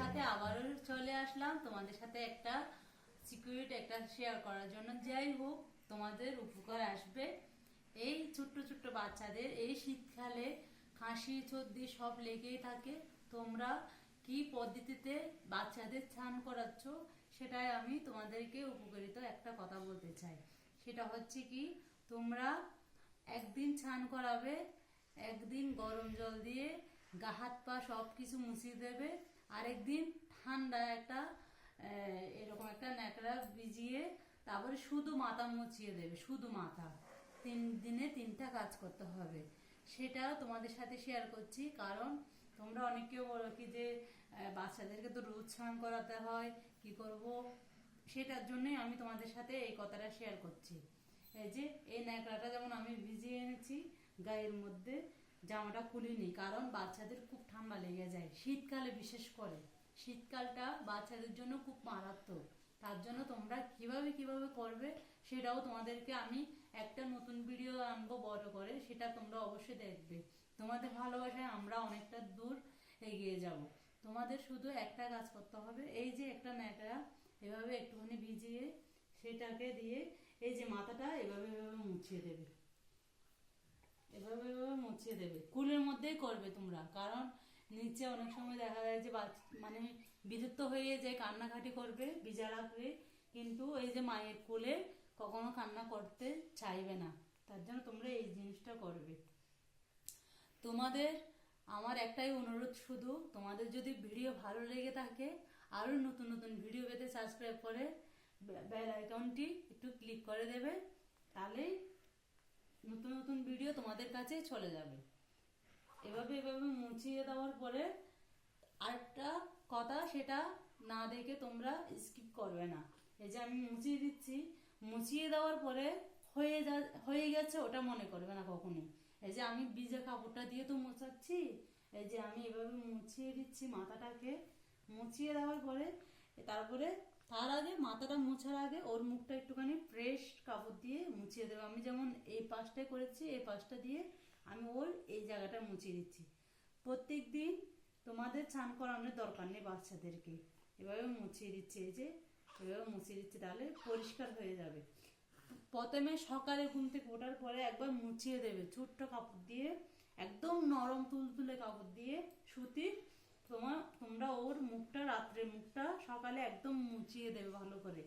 সাথে আবারও চলে আসলাম। তোমাদের সাথে একটা সিকিউরিটি একটা শেয়ার করার জন্য। যাই হোক, তোমাদের উপকার আসবে। এই ছোট্ট ছোট্ট বাচ্চাদের এই শীতকালে কাশি সর্দি সব লেগেই থাকে। তোমরা কি পদ্ধতিতে বাচ্চাদের স্নান করাচ্ছ, সেটাই আমি তোমাদেরকে উপকারিত একটা কথা বলতে চাই। সেটা হচ্ছে কি, তোমরা একদিন স্নান করাবে, একদিন গরম জল দিয়ে গা হাত পা সব কিছু মুছিয়ে দেবে। আরেকদিন ঠান্ডা একটা এরকম একটা ন্যাকড়া ভিজিয়ে তারপরে শুধু মাথা মুছিয়ে দেবে, শুধু মাথা। তিন দিনে তিনটা কাজ করতে হবে। সেটা তোমাদের সাথে শেয়ার করছি, কারণ তোমরা অনেকেও বলো কি যে বাচ্চাদেরকে তো রোজ স্নান করাতে হয়, কি করব? সেটার জন্যই আমি তোমাদের সাথে এই কথাটা শেয়ার করছি। এই যে, এই ন্যাকড়াটা যেমন আমি ভিজিয়ে এনেছি, গায়ের মধ্যে জামাটা খুলিনি কারণ বাচ্চাদের খুব ঠান্ডা লেগে যায়। শীতকালে বিশেষ করে, শীতকালটা বাচ্চাদের জন্য খুব মারাত্মক। তার জন্য তোমরা কীভাবে কীভাবে করবে সেটাও তোমাদেরকে আমি একটা নতুন ভিডিও আনব বড় করে, সেটা তোমরা অবশ্যই দেখবে। তোমাদের ভালোবাসায় আমরা অনেকটা দূর এগিয়ে যাব। তোমাদের শুধু একটা কাজ করতে হবে, এই যে একটা ন্যাকড়া এভাবে একটুখানি ভিজিয়ে সেটাকে দিয়ে এই যে মাথাটা এভাবে এভাবে মুছিয়ে দেবে। এভাবে এভাবে মুছিয়ে দেবে। কুলের মধ্যেই করবে তোমরা। কারণ নিচে অনেক সময় দেখা যায় যে মানে বিরক্ত হয়ে যে কান্নাকাটি করবে ভিজা রাখবে কিন্তু এই যে মায়ের কোলে কখনো কান্না করতে চাইবে না। তার জন্য তোমরা এই জিনিসটা করবে। তোমাদের আমার একটাই অনুরোধ শুধু, তোমাদের যদি ভিডিও ভালো লেগে থাকে আরও নতুন নতুন ভিডিও পেতে সাবস্ক্রাইব করে বেল আইকনটি একটু ক্লিক করে দেবে। তাহলেই নতুন নতুন ভিডিও তোমাদের কাছে চলে যাবে। এভাবে এভাবে মুছিয়ে দেওয়ার পরে আরেকটা কথা সেটা না দেখে তোমরা স্কিপ করবে না। এই যে আমি মুছিয়ে দিচ্ছি, মুছিয়ে দেওয়ার পরে হয়ে যা, হয়ে গেছে ওটা মনে করবে না কখনোই। এই যে আমি ভিজে কাপড়টা দিয়ে তো মোছাচ্ছি, এই যে আমি এভাবে মুছিয়ে দিচ্ছি মাথাটাকে, মুছিয়ে দেওয়ার পরে তারপরে তার আগে মাথাটা মোছার আগে ওর মুখটা একটুখানি ফ্রেশ কাপড় দিয়ে মুছিয়ে দেবো। আমি যেমন এই পাশটায় করেছি, এই পাশটা দিয়ে আমি ওর এই জায়গাটা মুছিয়ে দিচ্ছি। প্রত্যেক দিন তোমাদের স্নান করানোর দরকার নেই বাচ্চাদেরকে। এভাবে মুছিয়ে দিচ্ছে, এই যে এভাবে মুছিয়ে দিচ্ছে, তাহলে পরিষ্কার হয়ে যাবে। প্রথমে সকালে ঘুম থেকে ওঠার পরে একবার মুছিয়ে দেবে। ছোট্ট কাপড় দিয়ে, একদম নরম তুলতুলে কাপড় দিয়ে সুতির তোমার তোমরা ওর মুখটা রাত্রে মুখটা সকালে একদম মুছিয়ে দেবে ভালো করে।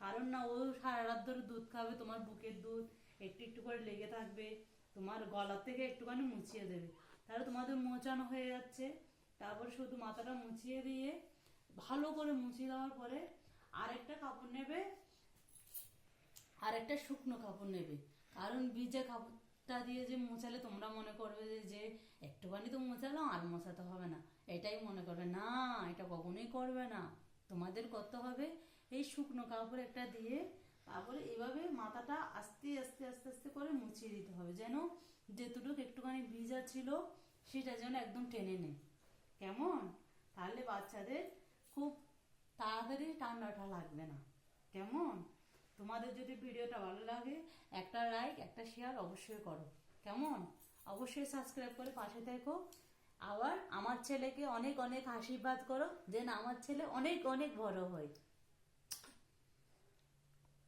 কারণ না, ও সারা রাত ধরে দুধ খাবে, তোমার বুকের দুধ একটু একটু করে লেগে থাকবে, তোমার গলা থেকে একটুখানি মুছিয়ে দেবে। তাহলে তোমাদের মোচানো হয়ে যাচ্ছে। তারপর শুধু মাথাটা মুছিয়ে দিয়ে ভালো করে মুছিয়ে দেওয়ার পরে আরেকটা কাপড় নেবে আর একটা শুকনো কাপড় নেবে। কারণ ভিজে কাপড়টা দিয়ে যে মোছালে তোমরা মনে করবে যে একটুখানি তো মোছালাম, আর মোছাতে হবে না। এটাই মনে করবে, না, এটা কখনোই করবে না। তোমাদের করতে হবে এই শুকনো কাপড় একটা দিয়ে তারপরে এভাবে মাথাটা আস্তে আস্তে আস্তে আস্তে করে মুছিয়ে দিতে হবে। যেন যেটুকু একটুখানি ভিজা ছিল, সেটা যেন একদম টেনে নেয়। কেমন? তাহলে বাচ্চাদের খুব তাড়াতাড়ি ঠান্ডাটা লাগবে না। কেমন? তোমাদের যদি ভিডিওটা ভালো লাগে, একটা লাইক একটা শেয়ার অবশ্যই করো। কেমন? অবশ্যই সাবস্ক্রাইব করে পাশে থেকো। আবার আমার ছেলেকে অনেক অনেক আশীর্বাদ করো যেন আমার ছেলে অনেক অনেক বড় হয়।